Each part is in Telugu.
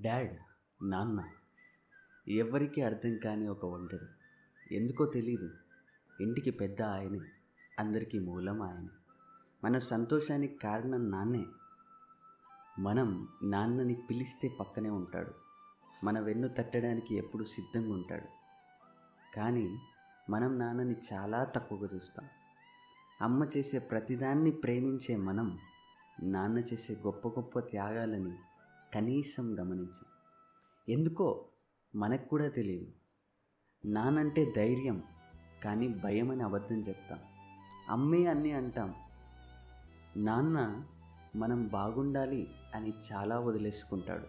డాడ్ నాన్న ఎవరికీ అర్థం కాని ఒక ఒంటరి. ఎందుకో తెలీదు. ఇంటికి పెద్ద ఆయనే అందరికీ మూలం ఆయనే. మన సంతోషానికి కారణం నాన్నే. మనం నాన్నని పిలిస్తే పక్కనే ఉంటాడు. మన వెన్ను తట్టడానికి ఎప్పుడు సిద్ధంగా ఉంటాడు. కానీ మనం నాన్నని చాలా తక్కువగా చూస్తాం. అమ్మ చేసే ప్రతిదాన్ని ప్రేమించే మనం నాన్న చేసే గొప్ప గొప్ప త్యాగాలని కనీసం గమనించం. ఎందుకో మనకు కూడా తెలియదు నానంటే ధైర్యం కానీ భయం అని అబద్ధం చెప్తాం. అమ్మే అన్ని అంటాం. నాన్న మనం బాగుండాలి అని చాలా వదిలేసుకుంటాడు.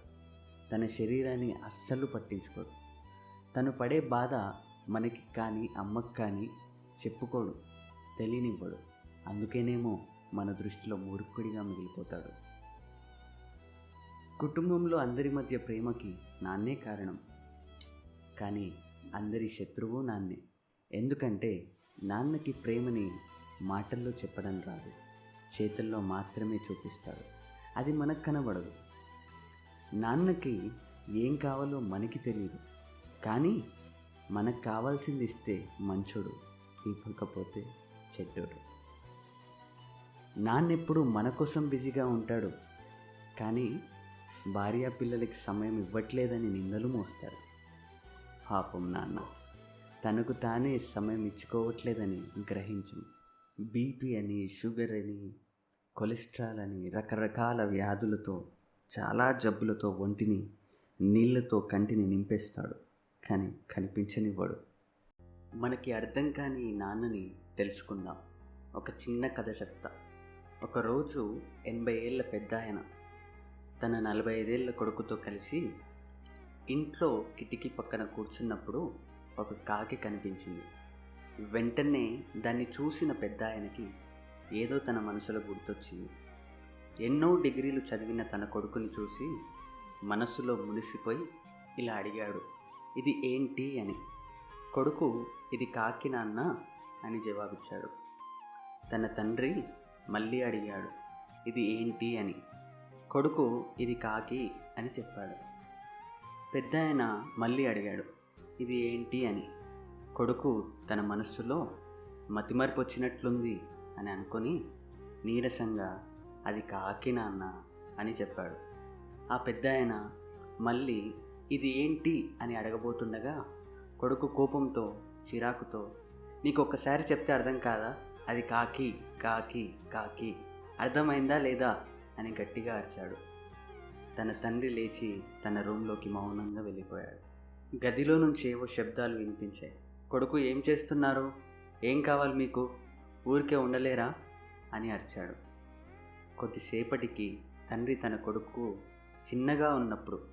తన శరీరాన్ని అస్సలు పట్టించుకోడు. తను పడే బాధ మనకి కానీ అమ్మకి కానీ చెప్పుకోడు తెలియనివ్వడు. అందుకేనేమో మన దృష్టిలో మూర్ఖుడిగా మిగిలిపోతాడు. కుటుంబంలో అందరి మధ్య ప్రేమకి నాన్నే కారణం. కానీ అందరి శత్రువు నాన్నే. ఎందుకంటే నాన్నకి ప్రేమని మాటల్లో చెప్పడం రాదు. చేతుల్లో మాత్రమే చూపిస్తాడు. అది మనకు కనబడదు. నాన్నకి ఏం కావాలో మనకి తెలియదు. కానీ మనకు కావాల్సింది ఇస్తే మంచోడు ఇవ్వకపోతే చెడ్డోడు. నాన్నెప్పుడు మన కోసం బిజీగా ఉంటాడు. కానీ భార్యా పిల్లలకి సమయం ఇవ్వట్లేదని నిందలు మోస్తారు. పాపం నాన్న తనకు తానే సమయం ఇచ్చుకోవట్లేదని గ్రహించం. బీపీ అని షుగర్ అని కొలెస్ట్రాల్ అని రకరకాల వ్యాధులతో చాలా జబ్బులతో ఒంటిని నీళ్ళతో కంటిని నింపేస్తాడు. కానీ కనిపించనివ్వడు. మనకి అర్థం కాని నాన్నని తెలుసుకుందాం. ఒక చిన్న కథ చెప్తా. ఒకరోజు ఎనభై ఏళ్ళ పెద్ద ఆయన తన నలభై ఐదేళ్ళ కొడుకుతో కలిసి ఇంట్లో కిటికీ పక్కన కూర్చున్నప్పుడు ఒక కాకి కనిపించింది. వెంటనే దాన్ని చూసిన పెద్ద ఆయనకి ఏదో తన మనసులో గుర్తొచ్చింది. ఎన్నో డిగ్రీలు చదివిన తన కొడుకుని చూసి మనస్సులో మునిసిపోయి ఇలా అడిగాడు ఇది ఏంటి అని? కొడుకు ఇది కాకి నాన్న అని జవాబిచ్చాడు. తన తండ్రి మళ్ళీ అడిగాడు ఇది ఏంటి అని. కొడుకు ఇది కాకి అని చెప్పాడు. పెద్ద ఆయన మళ్ళీ అడిగాడు ఇది ఏంటి అని? కొడుకు తన మనస్సులో మతిమరుపు వచ్చినట్లుంది అని అనుకొని నీరసంగా అది కాకి నాన్న అని చెప్పాడు. ఆ పెద్ద ఆయన మళ్ళీ ఇది ఏంటి? అని అడగబోతుండగా కొడుకు కోపంతో చిరాకుతో నీకు ఒక్కసారి చెప్తే అర్థం కాదా? అది కాకి కాకి కాకి. అర్థమైందా లేదా? అని గట్టిగా అరిచాడు. తన తండ్రి లేచి తన రూమ్లోకి మౌనంగా వెళ్ళిపోయాడు. గదిలో నుంచి ఏవో శబ్దాలు వినిపించాయి. కొడుకు ఏం చేస్తున్నారు? ఏం కావాలి మీకు? ఊరికే ఉండలేరా? అని అరిచాడు. కొద్దిసేపటికి తండ్రి తన కొడుకు చిన్నగా ఉన్నప్పుడు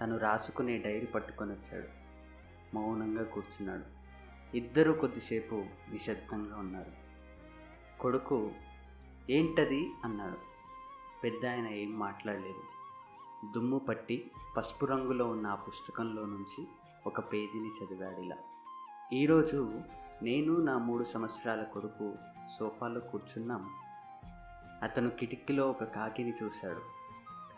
తను రాసుకునే డైరీ పట్టుకొని వచ్చాడు. మౌనంగా కూర్చున్నాడు. ఇద్దరూ కొద్దిసేపు నిశ్శబ్దంగా ఉన్నారు. కొడుకు ఏంటది? అన్నాడు. పెద్ద ఆయన ఏం మాట్లాడలేదు. దుమ్ము పట్టి పసుపు రంగులో ఉన్న ఆ పుస్తకంలో నుంచి ఒక పేజీని చదివాడు ఇలా ఈరోజు నేను నా మూడు సంవత్సరాల కొడుకు సోఫాలో కూర్చున్నాం. అతను కిటికీలో ఒక కాకిని చూశాడు.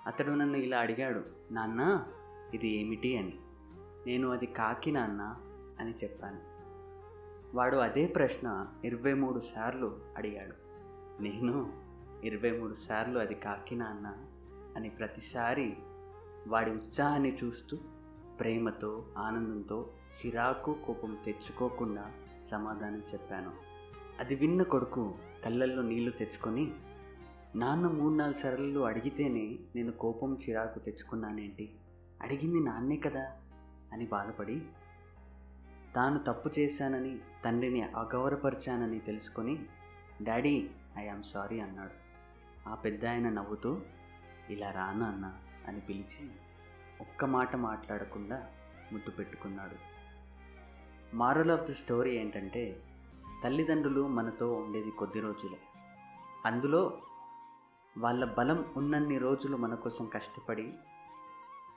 అతడు నన్ను ఇలా అడిగాడు నాన్న ఇది ఏమిటి అని? నేను అది కాకి నాన్న అని చెప్పాను. వాడు అదే ప్రశ్న ఇరవై మూడు సార్లు అడిగాడు. నేను ఇరవై మూడు సార్లు అది కాకినాన్న అని ప్రతిసారి వాడి ఉత్సాహాన్ని చూస్తూ ప్రేమతో ఆనందంతో చిరాకు కోపం తెచ్చుకోకుండా సమాధానం చెప్పాను. అది విన్న కొడుకు కళ్ళల్లో నీళ్ళు తెచ్చుకొని నాన్న మూడు నాలుగు సార్లు అడిగితేనే నేను కోపం చిరాకు తెచ్చుకున్నానేంటి? అడిగింది నాన్నే కదా అని బాధపడి తాను తప్పు చేశానని తండ్రిని అగౌరవపరిచానని తెలుసుకొని డాడీ ఐ ఆమ్ సారీ అన్నాడు. ఆ పెద్ద ఆయన నవ్వుతూ ఇలా రానా అన్న అని పిలిచి ఒక్క మాట మాట్లాడకుండా ముద్దు పెట్టుకున్నాడు. మారల్ ఆఫ్ ద స్టోరీ ఏంటంటే తల్లిదండ్రులు మనతో ఉండేది కొద్ది రోజులే. అందులో వాళ్ళ బలం ఉన్నన్ని రోజులు మన కోసం కష్టపడి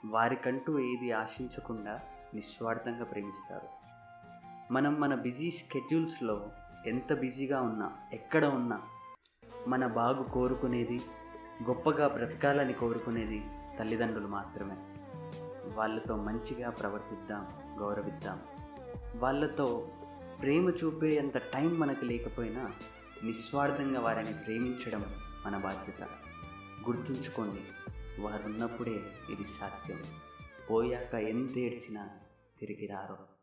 వారికంటూ ఏది ఆశించకుండా నిస్వార్థంగా ప్రేమిస్తారు. మనం మన బిజీ స్కెడ్యూల్స్లో ఎంత బిజీగా ఉన్నా ఎక్కడ ఉన్నా మన బాగు కోరుకునేది గొప్పగా బ్రతకాలని కోరుకునేది తల్లిదండ్రులు మాత్రమే. వాళ్ళతో మంచిగా ప్రవర్తిద్దాం గౌరవిద్దాం. వాళ్ళతో ప్రేమ చూపే అంత టైం మనకు లేకపోయినా నిస్వార్థంగా వారిని ప్రేమించడం మన బాధ్యత. గుర్తుంచుకోండి వారు ఉన్నప్పుడే ఇది సాధ్యం. పోయాక ఎంత ఏడ్చినా తిరిగి రారు.